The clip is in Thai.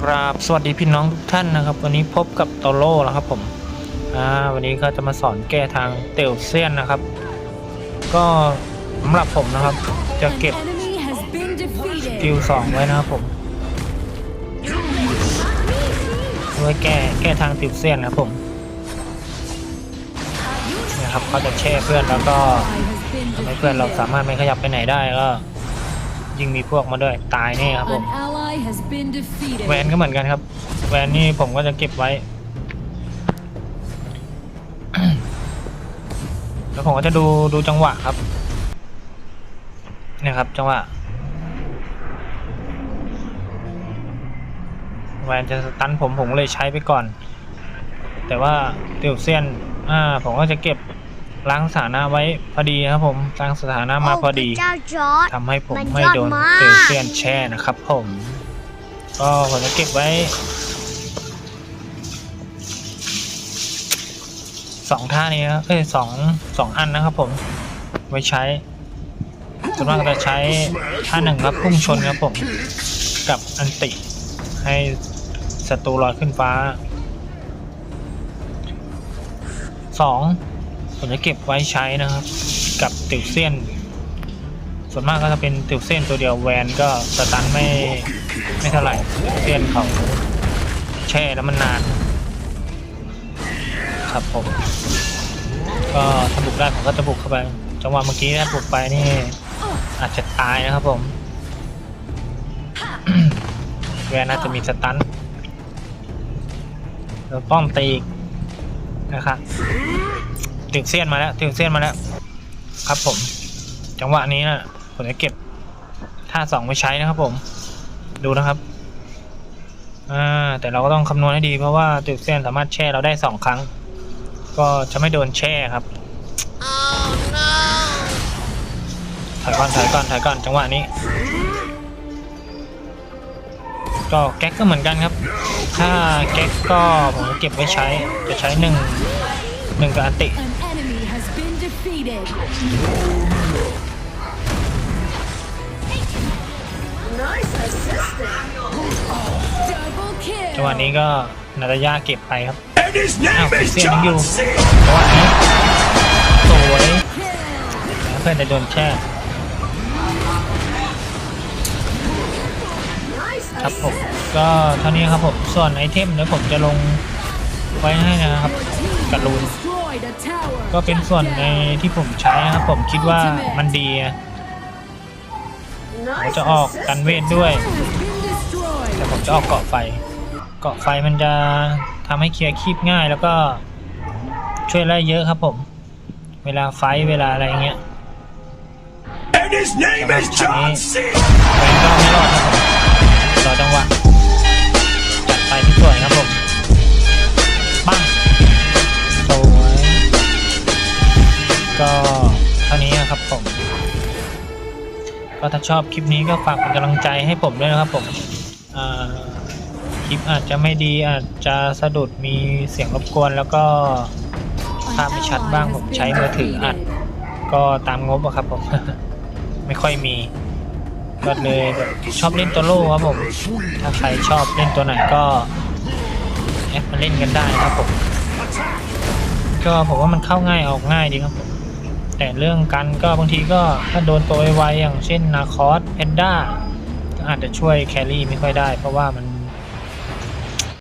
กราบสวัสดีพี่น้องทุกท่านนะครับ วันนี้พบกับโตโร่แล้วครับผมอ่าวันนี้ก็จะมาสอนแก้ทางเตลเซียนนะครับ ก็สำหรับผมนะครับ จะเก็บกิลสองไว้นะครับผมไว้แก้แก้ทางติวเซียนนะครับผมนะครับเขาจะแช่เพื่อนแล้วก็ทำให้เพื่อนเราสามารถไม่ขยับไปไหนได้ก็ ยิงมีพวกมาด้วยตายแน่ครับผม has been defeated. แวนก็เหมือนกันครับแวนนี่ผมก็จะเก็บไว้ แล้วผมก็จะดูดูจังหวะครับเนี่ยครับจังหวะแวนจะสตันผมผมเลยใช้ไปก่อน แต่ว่าเตียวเซียนอ่าผมก็จะเก็บล้างสถานะไว้พอดีครับผมล้างสถานะมาพอดีโพระเจ้าจอร์ดทำให้ผมมันไม่โดนยอดมากเตลเซียนแช่นะครับผม ก็ผมจะเก็บไว้สองท่านี้นะเอ้ยสองสองอันนะครับผมไว้ใช้ส่วนมากจะใช้ท่าหนึ่งครับพุ่งชนครับผม กับอันติ ให้ศัตรูลอยขึ้นฟ้าสองผมจะเก็บไว้ใช้นะครับ กับติวเซียนส่วนมากก็จะเป็นติวเซียนตัวเดียวแวนก็สตันไม่ ไม่เท่าไหร่เซียนเขาแช่แล้วมันนาน ครับผม ก็ถ้าบุกได้ผมก็จะบุกเข้าไป จังหวะเมื่อกี้ถ้าบุกไปนี่ อาจจะตายนะครับผม แวนน่าจะมีสตันแล้วป้อมตีอีกนะครับติวเซียนมาแล้วติวเซียนมาแล้ว ครับผม จังหวะนี้นะผมจะเก็บท่าสองไว้ใช้นะครับผม ดูนะครับอ่าแต่เราก็ต้องคำนวณให้ดีเพราะว่าติวเซียนสามารถแช่เราได้สองครั้ง ก็จะไม่โดนแช่ครับถอยก่อนถอยก่อนถอยก่อนจังหวะนี้ ก็แก๊กก็เหมือนกันครับ ถ้าแก๊กก็ผมเก็บไว้ใช้จะใช้หนึ่งหนึ่งกับอัติ จังหวะ kill. นี้ก็นาตาย่าเก็บไปครับ And his อ้าว name is เสียงยังอยู่ John C. จังหวะนี้สวย Kill. แล้วเพื่อนจะโดนแช่ครับผมก็เท่านี้ครับผมส่วนไอเทมเดี๋ยวผมจะลงไว้ให้นะครับ Team กับรูน destroyed a tower. ก็เป็นส่วนในที่ผมใช้นะครับผมคิดว่ามันดีอะผมจะออกกันเวทด้วย Has been destroyed. แต่ผมจะออกเกาะไฟ เกาะไฟมันจะทำให้เคลียร์คีบง่ายแล้วก็ช่วยไล่เยอะครับผม เวลาไฟท์เวลาอะไรเงี้ย And his name is John C. แวนก็ไม่รอดครับผมรอจังหวะจัดไปที่สวยครับผมปั้งสวยก็เท่านี้นะครับผม ก็ถ้าชอบคลิปนี้ก็ฝากเป็นกำลังใจให้ผมด้วยนะครับผมอ่า คลิปอาจจะไม่ดีอาจจะสะดุดมีเสียงรบกวน แล้วก็ภาพไม่ชัดบ้างผมใช้มือถืออัด ก็ตามงบอะครับผม ไม่ค่อยมี ก็เลยแบบชอบเล่นตัวโล่ครับผม ถ้าใครชอบเล่นตัวไหนก็แอดมาเล่นกันได้ครับผม ก็ผมว่ามันเข้าง่ายออกง่ายดีครับผม แต่เรื่องกันก็บางทีก็ถ้าโดนตัวไวๆอย่างเช่นนาคอสเพนด้าก็อาจจะช่วยแครี่ไม่ค่อยได้ เพราะว่ามัน